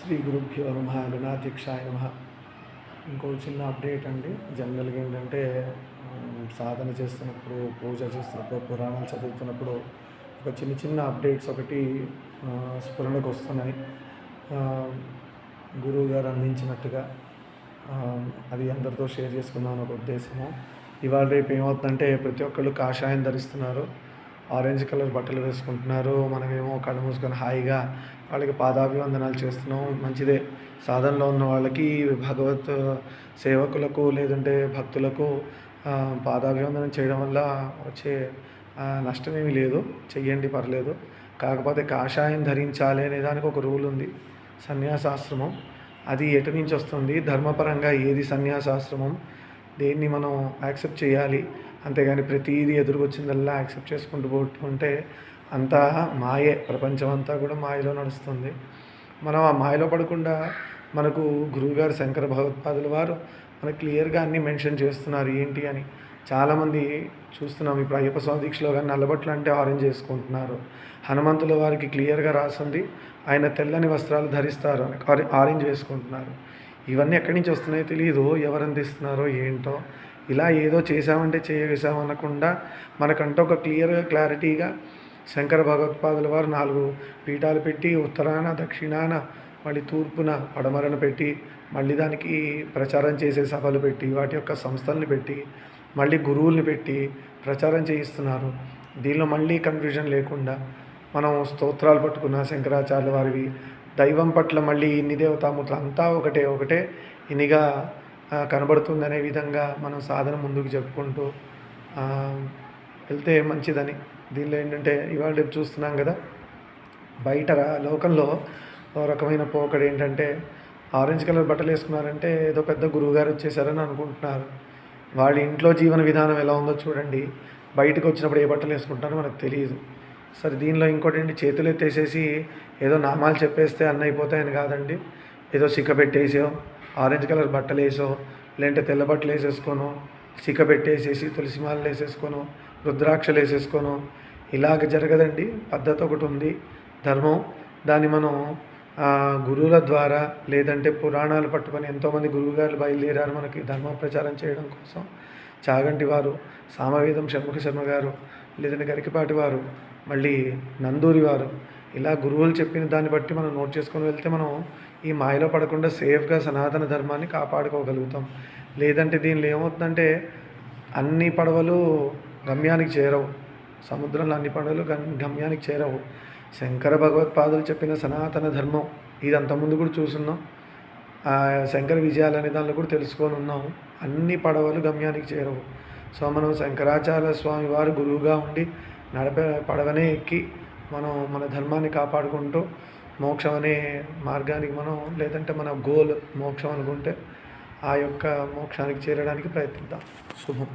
శ్రీ గురుభ్యో నమ గణాధ్యక్షాయ నమ. ఇంకో చిన్న అప్డేట్ అండి. జనరల్గా ఏంటంటే సాధన చేస్తున్నప్పుడు పూజ చేస్తున్నప్పుడు పురాణాలు చదువుతున్నప్పుడు ఒక చిన్న చిన్న అప్డేట్స్ ఒకటి స్ఫురణకు వస్తున్నాయి. గురువు గారు అందించినట్టుగా అది అందరితో షేర్ చేసుకుందాం అని ఒక ఉద్దేశము. ఇవాళ రేపు ఏమవుతుందంటే ప్రతి ఒక్కళ్ళు కాషాయం ధరిస్తున్నారు. ఆరెంజ్ కలర్ బట్టలు వేసుకుంటున్నారు. మనమేమో కళ్ళు మూసుకొని హాయిగా వాళ్ళకి పాదాభివందనాలు చేస్తున్నాం. మంచిదే. సాధనలో ఉన్న వాళ్ళకి భగవత్ సేవకులకు లేదంటే భక్తులకు పాదాభివందనం చేయడం వల్ల వచ్చే నష్టం ఏమీ లేదు. చెయ్యండి పర్లేదు. కాకపోతే కాషాయం ధరించాలి అనే దానికి ఒక రూల్ ఉంది. సన్యాసాశ్రమం. అది ఎటు నుంచి వస్తుంది? ధర్మపరంగా ఏది సన్యాసాశ్రమం? దేన్ని మనం యాక్సెప్ట్ చేయాలి అంతేగాని ప్రతిదీ ఎదురుకొచ్చిందల్లా యాక్సెప్ట్ చేసుకుంటూ పోతుంటే అంతా మాయే ప్రపంచం అంతా కూడా మాయలో నడుస్తుంది. మనం ఆ మాయలో పడకుండా మనకు గురువుగారు శంకర భగవత్పాదుల వారు మనకు క్లియర్గా అన్నీ మెన్షన్ చేస్తున్నారు. ఏంటి అని చాలామంది చూస్తున్నాం. ఇప్పుడు అయ్యప్ప స్వామి దీక్షలో కానీ నల్లబట్లు అంటే ఆరెంజ్ వేసుకుంటున్నారు. హనుమంతుల వారికి క్లియర్గా రాసింది. ఆయన తెల్లని వస్త్రాలు ధరిస్తారు అని ఆరెంజ్ వేసుకుంటున్నారు. ఇవన్నీ ఎక్కడి నుంచి వస్తున్నాయో తెలియదు ఎవరు అందిస్తున్నారో ఏంటో. ఇలా ఏదో చేసామంటే చేసాం అనకుండా మనకంటూ ఒక క్లియర్గా క్లారిటీగా శంకర భగవత్పాదుల వారు నాలుగు పీఠాలు పెట్టి ఉత్తరాన దక్షిణాన మళ్ళీ తూర్పున పడమరన పెట్టి మళ్ళీ దానికి ప్రచారం చేసే సభలు పెట్టి వాటి యొక్క సంస్థల్ని పెట్టి మళ్ళీ గురువుల్ని పెట్టి ప్రచారం చేయిస్తున్నారు. దీనిలో మళ్ళీ కన్ఫ్యూజన్ లేకుండా మనం స్తోత్రాలు పట్టుకున్న శంకరాచార్యుల వారివి దైవం పట్ల మళ్ళీ ఇన్ని దేవతామూర్తులు అంతా ఒకటే ఒకటే ఇనిగా కనబడుతుందనే విధంగా మనం సాధన ముందుకు చెప్పుకుంటూ వెళ్తే మంచిదని. దీనిలో ఏంటంటే ఇవాళ రేపు చూస్తున్నాం కదా బయట లోకంలో ఓ రకమైన పోకడు ఏంటంటే ఆరెంజ్ కలర్ బట్టలు వేసుకున్నారంటే ఏదో పెద్ద గురువుగారు వచ్చేసారని అనుకుంటున్నారు. వాళ్ళ ఇంట్లో జీవన విధానం ఎలా ఉందో చూడండి. బయటకు వచ్చినప్పుడు ఏ బట్టలు వేసుకుంటారో మనకు తెలియదు. సరే దీనిలో ఇంకోటి చేతులు ఎత్తేసేసి ఏదో నామాలు చెప్పేస్తే అన్న అయిపోతాయని కాదండి. ఏదో సిక్క పెట్టేసో ఆరెంజ్ కలర్ బట్టలు వేసో లేదంటే తెల్ల బట్టలు వేసేసుకోను సిక్క పెట్టేసేసి తులసి మాలలు వేసేసుకోను రుద్రాక్షలు వేసేసుకోను ఇలాగ జరగదండి. పద్ధతి ఒకటి ఉంది. ధర్మం. దాన్ని మనం గురువుల ద్వారా లేదంటే పురాణాలు పట్టుకొని ఎంతోమంది గురువుగారు బయలుదేరారు మనకి ధర్మ ప్రచారం చేయడం కోసం. చాగంటి వారు సామవేదం షణ్ముఖ శర్మ గారు లేదంటే గరికపాటి వారు మళ్ళీ నందూరి వారు. ఇలా గురువులు చెప్పిన దాన్ని బట్టి మనం నోట్ చేసుకొని వెళ్తే మనం ఈ మాయలో పడకుండా సేఫ్గా సనాతన ధర్మాన్ని కాపాడుకోగలుగుతాం. లేదంటే దీనిలో ఏమవుతుందంటే అన్ని పడవలు గమ్యానికి చేరవు. సముద్రంలో అన్ని పడవలు గమ్యానికి చేరవు. శంకర భగవత్పాదులు చెప్పిన సనాతన ధర్మం ఇది అంతకుముందు కూడా చూసున్నాం. శంకర విజయాలు అనే దానిలో కూడా తెలుసుకొని ఉన్నాం. అన్ని పడవలు గమ్యానికి చేరవు. సో మనం శంకరాచార్య స్వామి వారు గురువుగా ఉండి నడపే పడవనే ఎక్కి మనం మన ధర్మాన్ని కాపాడుకుంటూ మోక్షం అనే మార్గానికి మనం లేదంటే మన గోల్ మోక్షం అనుకుంటే ఆ యొక్క మోక్షానికి చేరడానికి ప్రయత్నిద్దాం. శుభం.